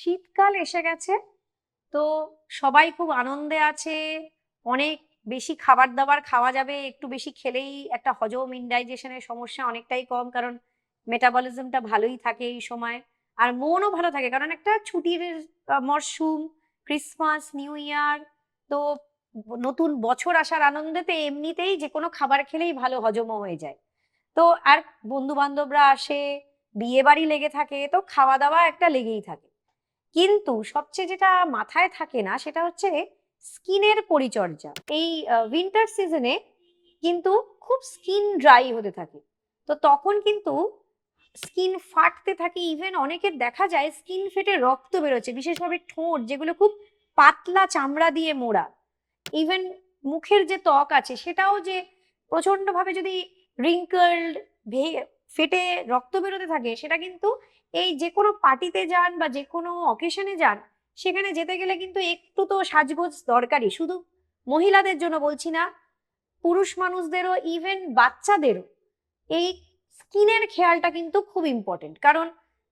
শীতকাল এসে গেছে, তো সবাই খুব আনন্দে আছে। অনেক বেশি খাবার দাবার খাওয়া যাবে, একটু বেশি খেলেই একটা হজম ইনডাইজেশনের সমস্যা অনেকটাই কম, কারণ মেটাবলিজমটা ভালোই থাকে এই সময়। আর মনও ভালো থাকে, কারণ একটা ছুটির মরশুম ক্রিসমাস নিউ ইয়ার তো নতুন বছর আসার আনন্দেতে এমনিতেই যে কোনো খাবার খেলেই ভালো হজমও হয়ে যায়। তো আর বন্ধু বান্ধবরা আসে বিয়ে বাড়ি লেগে থাকে, তো খাওয়া দাওয়া একটা লেগেই থাকে। কিন্তু সবচেয়ে যেটা মাথায় থাকে না সেটা হচ্ছে স্কিনের পরিচর্যা। এই উইন্টার সিজনে কিন্তু খুব স্কিন ড্রাই হতে থাকে। তো তখন কিন্তু স্কিন ফাটতে থাকে ইভেন অনেকের দেখা যায় স্কিন ফেটে রক্ত বেরোচ্ছে, বিশেষভাবে ঠোঁট, যেগুলো খুব পাতলা চামড়া দিয়ে মোড়া। ইভেন মুখের যে ত্বক আছে সেটাও যে প্রচন্ডভাবে যদি রিঙ্কলড ফেটে রক্ত বেরোতে থাকে, সেটা কিন্তু এই যে কোনো পার্টিতে যান বা যে কোনো অকেশনে যান, সেখানে যেতে গেলে কিন্তু একটু তো সাজগোজ দরকারি শুধু মহিলাদের জন্য বলছি না, পুরুষ মানুষদেরও ইভেন বাচ্চাদেরও। এই স্কিনের খেয়ালটা কিন্তু খুব ইম্পর্টেন্ট কারণ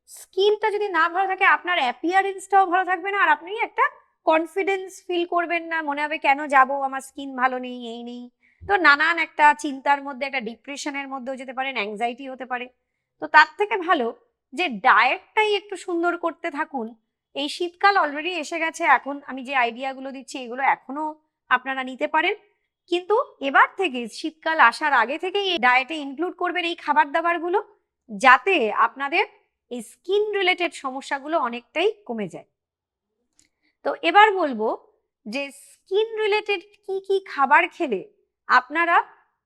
স্কিনটা যদি না ভালো থাকে, আপনার অ্যাপিয়ারেন্সটাও ভালো থাকবে না, আর আপনি একটা কনফিডেন্স ফিল করবেন না, মনে হবে কেন যাব, আমার স্কিন ভালো নেই, এই নেই। তো নানান একটা চিন্তার মধ্যে, একটা ডিপ্রেশনের মধ্যেও যেতে পারেন অ্যাংজাইটি হতে পারে। তো তার থেকে ভালো যে ডায়েটটাই একটু সুন্দর করতে থাকুন। এই শীতকাল অলরেডি এসে গেছে, এখন আমি যে আইডিয়াগুলো দিচ্ছি, এগুলো এখনও আপনারা নিতে পারেন। কিন্তু এবার থেকে, শীতকাল আসার আগে থেকেই এই ডায়েটে ইনক্লুড করবেন এই খাবার দাবারগুলো যাতে আপনাদের এই স্কিন রিলেটেড সমস্যাগুলো অনেকটাই কমে যায়। তো এবার বলব যে স্কিন রিলেটেড কি কি খাবার খেলে আপনারা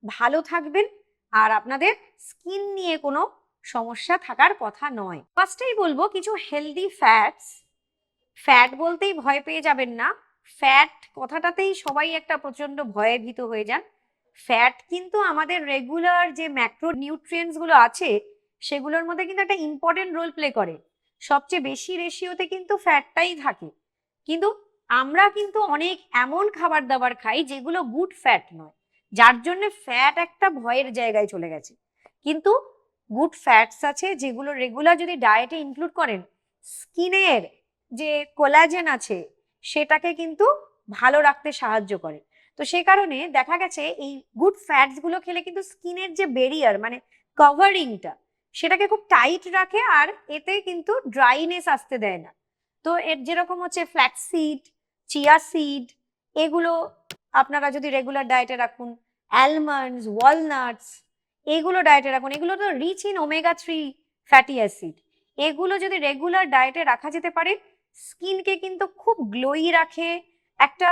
ভালো থাকবেন, আর আপনাদের স্কিন নিয়ে কোনো সমস্যা থাকার কথা নয়। ফার্স্টেই বলব কিছু হেলদি ফ্যাটস ফ্যাট বলতেই ভয় পেয়ে যাবেন না। ফ্যাট কথাটাতেই সবাই একটা প্রচণ্ড ভয়ে ভীত হয়ে যান। ফ্যাট কিন্তু আমাদের রেগুলার যে ম্যাক্রো গুলো আছে, সেগুলোর মধ্যে কিন্তু একটা ইম্পর্টেন্ট রোল প্লে করে। সবচেয়ে বেশি রেশিওতে কিন্তু ফ্যাটটাই থাকে। কিন্তু আমরা কিন্তু অনেক এমন খাবার দাবার খাই যেগুলো গুড ফ্যাট নয়। যার জন্য ফ্যাট একটা ভয়ের জায়গায় চলে গেছে। কিন্তু গুড ফ্যাটস আছে, যেগুলো রেগুলার যদি ডায়েটে ইনক্লুড করেন স্কিনের যে কোলাজেন আছে, সেটাকে কিন্তু ভালো রাখতে সাহায্য করে। তো সে কারণে দেখা গেছে এই গুড ফ্যাটসগুলো খেলে কিন্তু স্কিনের যে বেরিয়ার মানে কভারিংটা সেটাকে খুব টাইট রাখে আর এতে কিন্তু ড্রাইনেস আসতে দেয় না। তো এর যেরকম হচ্ছে ফ্ল্যাক্সিড চিয়া সিড এগুলো আপনারা যদি রেগুলার ডায়েটে রাখুন অ্যালমন্ডস ওয়ালনাটস এগুলো ডায়েটে রাখুন। এগুলো তো rich in omega three fatty acid এগুলো যদি রেগুলার ডায়েটে রাখা যেতে পারে স্কিনকে কিন্তু খুব গ্লোই রাখে। একটা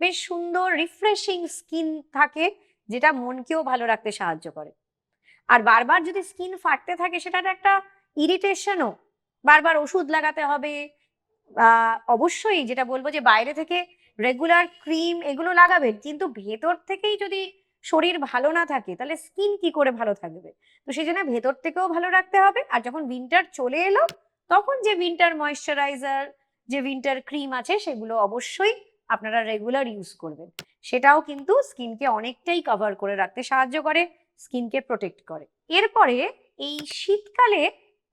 বেশ সুন্দর রিফ্রেশিং স্কিন থাকে, যেটা মনকেও ভালো রাখতে সাহায্য করে। আর বারবার যদি স্কিন ফাটতে থাকে, সেটার একটা ইরিটেশনও বারবার ওষুধ লাগাতে হবে। অবশ্যই যেটা বলব যে বাইরে থেকে রেগুলার ক্রিম এগুলো লাগাবেন, কিন্তু ভেতর থেকেই যদি শরীর ভালো না থাকে, তাহলে স্কিন কি করে ভালো থাকবে? তো সেই জন্য ভেতর থেকেও ভালো রাখতে হবে, আর যখন উইন্টার চলে এলো, তখন যে উইন্টার ময়শ্চারাইজার যে উইন্টার ক্রিম আছে, সেগুলো অবশ্যই আপনারা রেগুলার ইউজ করবেন। সেটাও কিন্তু স্কিনকে অনেকটাই কভার করে রাখতে সাহায্য করে স্কিনকে প্রোটেক্ট করে। এরপরে এই শীতকালে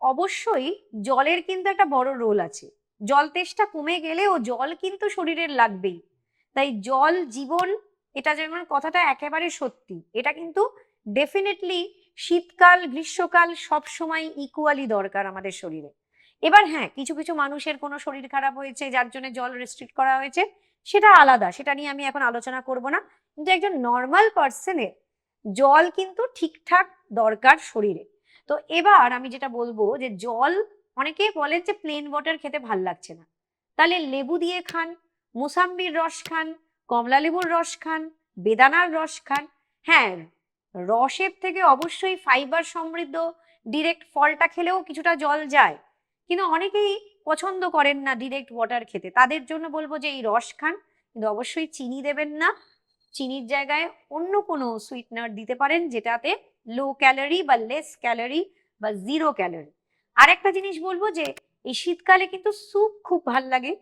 অবশ্যই জলের কিন্তু একটা বড় রোল আছে। জল তেষ্টা কমে গেলেও জল কিন্তু শরীরের লাগবেই। তাই জল জীবন এটা যেমন কথাটা একেবারে সত্যি, এটা কিন্তু ডেফিনেটলি শীতকাল, গ্রীষ্মকাল সব সময় ইকুয়ালি দরকার আমাদের শরীরে। এবার হ্যাঁ কিছু কিছু মানুষের কোনো শরীর খারাপ হয়েছে, যার জন্য জল রেস্ট্রিক্ট করা হয়েছে, সেটা আলাদা, সেটা নিয়ে আমি এখন আলোচনা করব না। কিন্তু একজন নর্মাল পার্সনের জল কিন্তু ঠিকঠাক দরকার শরীরে। তো এবার আমি যেটা বলব যে জল অনেকে বলেন যে প্লেন ওয়াটার খেতে ভালো লাগছে না। তাহলে লেবু দিয়ে খান, মুসাম্বির রস খান কমলা লেবুর রস খান, বেদানার রস খান। হ্যাঁ রসের থেকে অবশ্যই ফাইবার সমৃদ্ধ ডিরেক্ট ফলটা খেলেও কিছুটা জল যায়। কিন্তু অনেকেই পছন্দ করেন না ডিরেক্ট ওয়াটার খেতে। তাদের জন্য বলব যে এই রস খান, কিন্তু অবশ্যই চিনি দেবেন না। চিনির জায়গায় অন্য কোনো সুইটনার দিতে পারেন যেটাতে লো ক্যালোরি বা লেস ক্যালোরি বা জিরো ক্যালোরি আর একটা জিনিস বলব যে, এই শীতকালে কিন্তু স্যুপ খুব ভালো লাগে।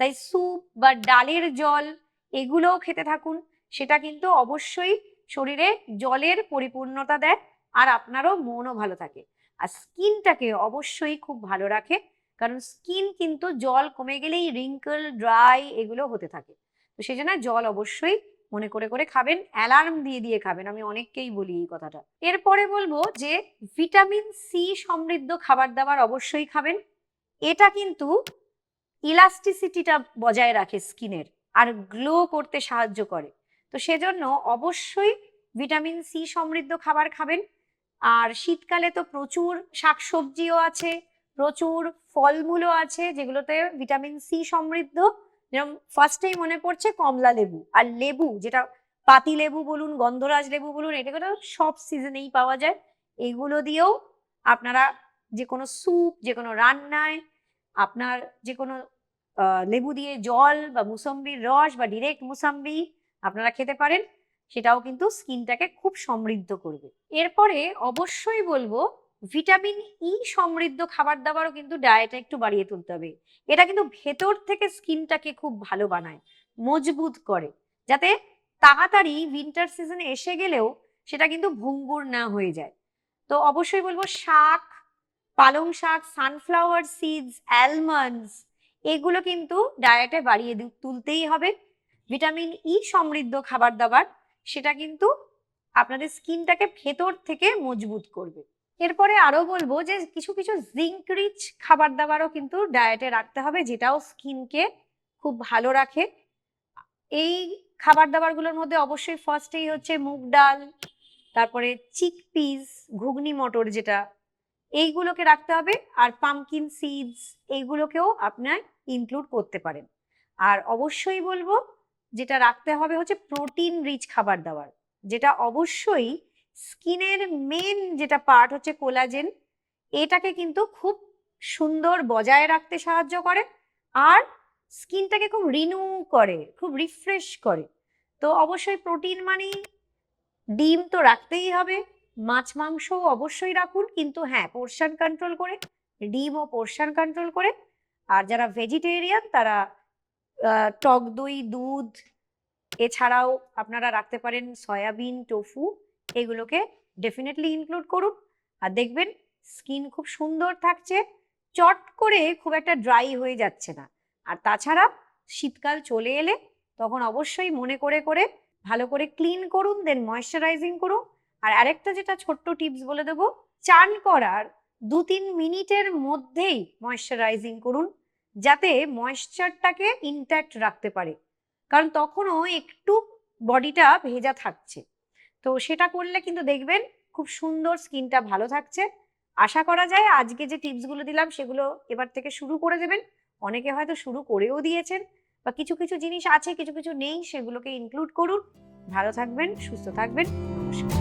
তাই স্যুপ বা ডালের জল এগুলোও খেতে থাকুন। সেটা কিন্তু অবশ্যই শরীরে জলের পরিপূর্ণতা দেয় আর আপনারও মনও ভালো থাকে। আর স্কিনটাকে অবশ্যই খুব ভালো রাখে, কারণ স্কিন কিন্তু জল কমে গেলেই রিঙ্কল, ড্রাই এগুলো হতে থাকে। তো সেই জন্য জল অবশ্যই মনে করে করে খাবেন, অ্যালার্ম দিয়ে দিয়ে খাবেন, আমি অনেককেই বলি এই কথাটা। এরপরে বলব যে ভিটামিন সি সমৃদ্ধ খাবার দাবার অবশ্যই খাবেন। এটা কিন্তু ইলাস্টিসিটিটা বজায় রাখে স্কিনের। আর গ্লো করতে সাহায্য করে। তো সেজন্য অবশ্যই ভিটামিন সি সমৃদ্ধ খাবার খাবেন। আর শীতকালে তো প্রচুর শাকসবজিও আছে, প্রচুর ফলমূলও আছে, যেগুলোতে ভিটামিন সি সমৃদ্ধ। যেরকম ফার্স্টেই মনে পড়ছে কমলা লেবু আর লেবু যেটা পাতি লেবু বলুন, গন্ধরাজ লেবু বলুন এটাকে তো সব সিজনেই পাওয়া যায়। এগুলো দিয়েও আপনারা যে কোনো স্যুপ যে কোনো রান্নায়, আপনার যে কোনো লেবু দিয়ে জল বা মুসম্বির রস বা ডিরেক্ট মুসাম্বি আপনারা খেতে পারেন, সেটাও কিন্তু স্কিনটাকে খুব সমৃদ্ধ করবে। এরপরে অবশ্যই বলব, ভিটামিন ই সমৃদ্ধ খাবার দাবারও কিন্তু ডায়েটে একটু বাড়িয়ে তুলতে হবে। এটা কিন্তু ভেতর থেকে স্কিনটাকে খুব ভালো বানায়, মজবুত করে, যাতে তাড়াতাড়ি উইন্টার সিজনে এসে গেলেও সেটা কিন্তু ভঙ্গুর না হয়ে যায়। তো অবশ্যই বলব শাক, পালং শাক সানফ্লাওয়ার সিডস অ্যালমন্ডস এগুলো কিন্তু ডায়েটে বাড়িয়ে তুলতেই হবে। ভিটামিন ই সমৃদ্ধ খাবার দাবার, সেটা কিন্তু আপনাদের স্কিনটাকে ভেতর থেকে মজবুত করবে। এরপরে আরও বলব যে কিছু কিছু জিঙ্ক রিচ খাবার দাবারও কিন্তু ডায়েটে রাখতে হবে, যেটাও স্কিনকে খুব ভালো রাখে। এই খাবার দাবারগুলোর মধ্যে অবশ্যই ফার্স্টেই হচ্ছে মুগ ডাল, তারপরে চিকপিস ঘুগনি মটর যেটা এইগুলোকে রাখতে হবে আর পামকিন সিডস এইগুলোকেও আপনার ইনক্লুড করতে পারেন। আর অবশ্যই বলব, যেটা রাখতে হবে হচ্ছে প্রোটিন রিচ খাবার দাবার, যেটা অবশ্যই স্কিনের মেন যেটা পার্ট হচ্ছে কোলাজেন এটাকে কিন্তু খুব সুন্দর বজায় রাখতে সাহায্য করে আর স্কিনটাকে খুব রিনিউ করে, খুব রিফ্রেশ করে। তো অবশ্যই প্রোটিন মানে ডিম তো রাখতেই হবে। মাছ, মাংস অবশ্যই রাখুন, কিন্তু হ্যাঁ পোর্শন কন্ট্রোল করে, ডিম ও পোর্শন কন্ট্রোল করে। আর যারা ভেজিটেরিয়ান তারা টক দই, দুধ, এছাড়াও আপনারা রাখতে পারেন সয়াবিন টোফু এগুলোকে ডেফিনেটলি ইনক্লুড করুন। আর দেখবেন স্কিন খুব সুন্দর থাকছে, চট করে খুব একটা ড্রাই হয়ে যাচ্ছে না। আর তাছাড়া শীতকাল চলে এলে তখন অবশ্যই মনে করে করে ভালো করে ক্লিন করুন দেন ময়শ্চারাইজিং করুন। আর আরেকটা যেটা ছোট্ট টিপস বলে দেবো, চান করার দু তিন মিনিটের মধ্যেই ময়শ্চারাইজিং করুন, যাতে ময়েশ্চারটাকে ইনট্যাক্ট রাখতে পারে। কারণ তখনও একটু বডিটা ভেজা থাকছে। তো সেটা করলে কিন্তু দেখবেন খুব সুন্দর স্কিনটা ভালো থাকছে। আশা করা যায় আজকে যে টিপসগুলো দিলাম সেগুলো এবার থেকে শুরু করে দেবেন। অনেকে হয়তো শুরু করেও দিয়েছেন বা কিছু কিছু জিনিস আছে, কিছু কিছু নেই সেগুলোকে ইনক্লুড করুন। ভালো থাকবেন, সুস্থ থাকবেন, নমস্কার।